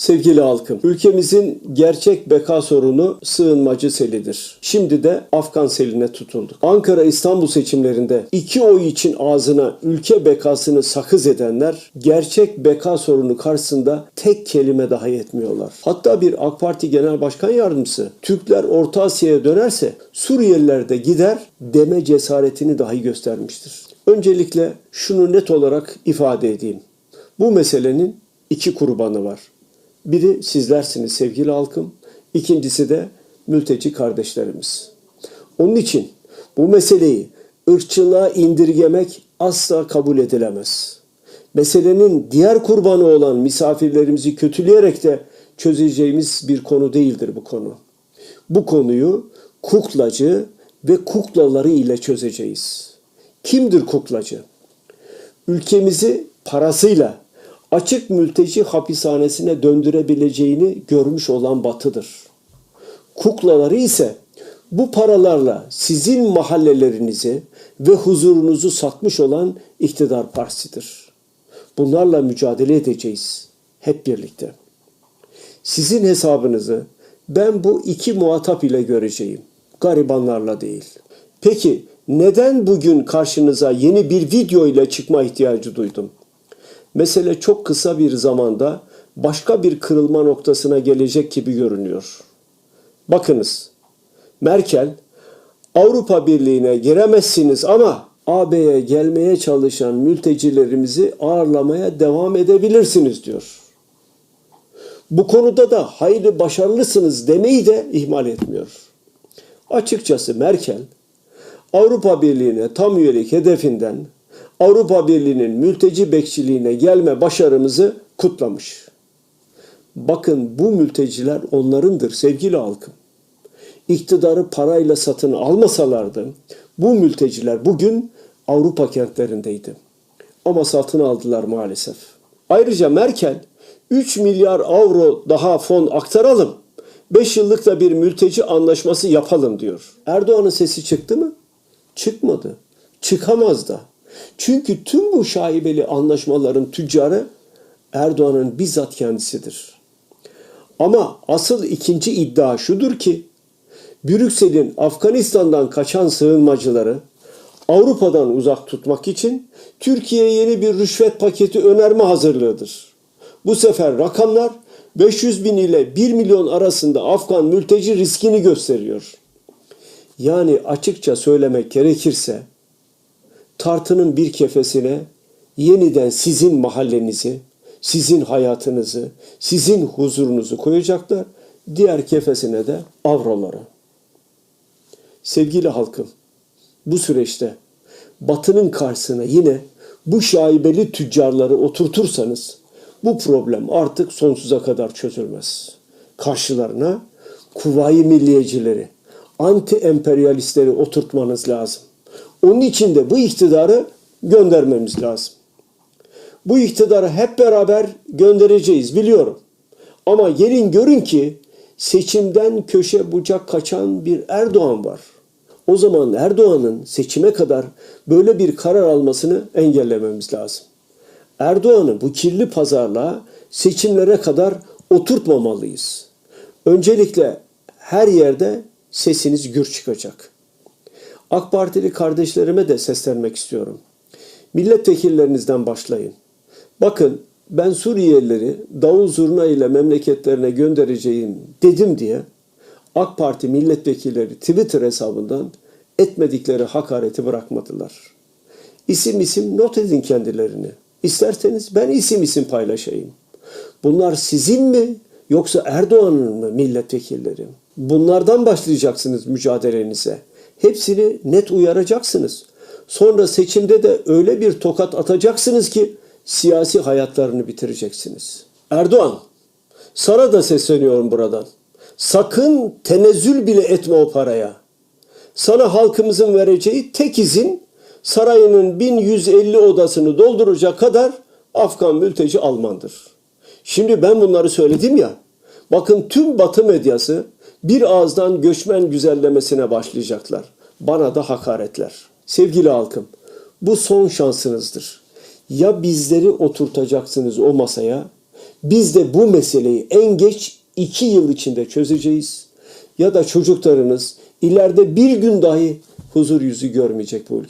Sevgili halkım, ülkemizin gerçek beka sorunu sığınmacı selidir. Şimdi de Afgan seline tutulduk. Ankara-İstanbul seçimlerinde iki oy için ağzına ülke bekasını sakız edenler gerçek beka sorunu karşısında tek kelime dahi etmiyorlar. Hatta bir AK Parti Genel Başkan Yardımcısı Türkler Orta Asya'ya dönerse Suriyeliler de gider deme cesaretini dahi göstermiştir. Öncelikle şunu net olarak ifade edeyim. Bu meselenin iki kurbanı var. Biri sizlersiniz sevgili halkım, ikincisi de mülteci kardeşlerimiz. Onun için bu meseleyi ırkçılığa indirgemek asla kabul edilemez. Meselenin diğer kurbanı olan misafirlerimizi kötüleyerek de çözeceğimiz bir konu değildir bu konu. Bu konuyu kuklacı ve kuklaları ile çözeceğiz. Kimdir kuklacı? ülkemizi parasıyla açık mülteci hapishanesine döndürebileceğini görmüş olan batıdır. Kuklaları ise bu paralarla sizin mahallelerinizi ve huzurunuzu satmış olan iktidar partisidir. Bunlarla mücadele edeceğiz hep birlikte. Sizin hesabınızı ben bu iki muhatap ile göreceğim. Garibanlarla değil. Peki neden bugün karşınıza yeni bir video ile çıkma ihtiyacı duydum? Mesele çok kısa bir zamanda başka bir kırılma noktasına gelecek gibi görünüyor. Bakınız, Merkel Avrupa Birliği'ne giremezsiniz ama AB'ye gelmeye çalışan mültecilerimizi ağırlamaya devam edebilirsiniz diyor. Bu konuda da hayli başarılısınız demeyi de ihmal etmiyor. Açıkçası Merkel Avrupa Birliği'ne tam üyelik hedefinden Avrupa Birliği'nin mülteci bekçiliğine gelme başarımızı kutlamış. Bakın bu mülteciler onlarındır sevgili halkım. İktidarı parayla satın almasalardı bu mülteciler bugün Avrupa kentlerindeydi. Ama satın aldılar maalesef. Ayrıca Merkel 3 milyar avro daha fon aktaralım. 5 yıllık da bir mülteci anlaşması yapalım diyor. Erdoğan'ın sesi çıktı mı? Çıkmadı. Çıkamaz da. Çünkü tüm bu şaibeli anlaşmaların tüccarı Erdoğan'ın bizzat kendisidir. Ama asıl ikinci iddia şudur ki Brüksel'in Afganistan'dan kaçan sığınmacıları Avrupa'dan uzak tutmak için Türkiye'ye yeni bir rüşvet paketi önerme hazırlığıdır. Bu sefer rakamlar 500 bin ile 1 milyon arasında Afgan mülteci riskini gösteriyor. Yani açıkça söylemek gerekirse tartının bir kefesine yeniden sizin mahallenizi, sizin hayatınızı, sizin huzurunuzu koyacaklar. Diğer kefesine de avroları. Sevgili halkım, bu süreçte Batı'nın karşısına yine bu şaibeli tüccarları oturtursanız bu problem artık sonsuza kadar çözülmez. Karşılarına kuvayi milliyecileri, anti emperyalistleri oturtmanız lazım. Onun için de bu iktidarı göndermemiz lazım. Bu iktidarı hep beraber göndereceğiz biliyorum. Ama gelin görün ki seçimden köşe bucak kaçan bir Erdoğan var. O zaman Erdoğan'ın seçime kadar böyle bir karar almasını engellememiz lazım. Erdoğan'ı bu kirli pazarlığa seçimlere kadar oturtmamalıyız. Öncelikle her yerde sesiniz gür çıkacak. AK Partili kardeşlerime de seslenmek istiyorum. Milletvekillerinizden başlayın. Bakın ben Suriyelileri davul zurna ile memleketlerine göndereceğim dedim diye AK Parti milletvekilleri Twitter hesabından etmedikleri hakareti bırakmadılar. İsim isim not edin kendilerini. İsterseniz ben isim isim paylaşayım. Bunlar sizin mi yoksa Erdoğan'ın mı milletvekilleri? Bunlardan başlayacaksınız mücadelenize. Hepsini net uyaracaksınız. Sonra seçimde de öyle bir tokat atacaksınız ki siyasi hayatlarını bitireceksiniz. Erdoğan, sana da sesleniyorum buradan. Sakın tenezzül bile etme o paraya. Sana halkımızın vereceği tek izin sarayının 1150 odasını dolduracak kadar Afgan mülteci Almandır. Şimdi ben bunları söyledim ya. Bakın tüm Batı medyası bir ağızdan göçmen güzellemesine başlayacaklar. Bana da hakaretler. Sevgili halkım, bu son şansınızdır. Ya bizleri oturtacaksınız o masaya, Biz de bu meseleyi en geç iki yıl içinde çözeceğiz. Ya da çocuklarınız ileride bir gün dahi huzur yüzü görmeyecek bu ülke.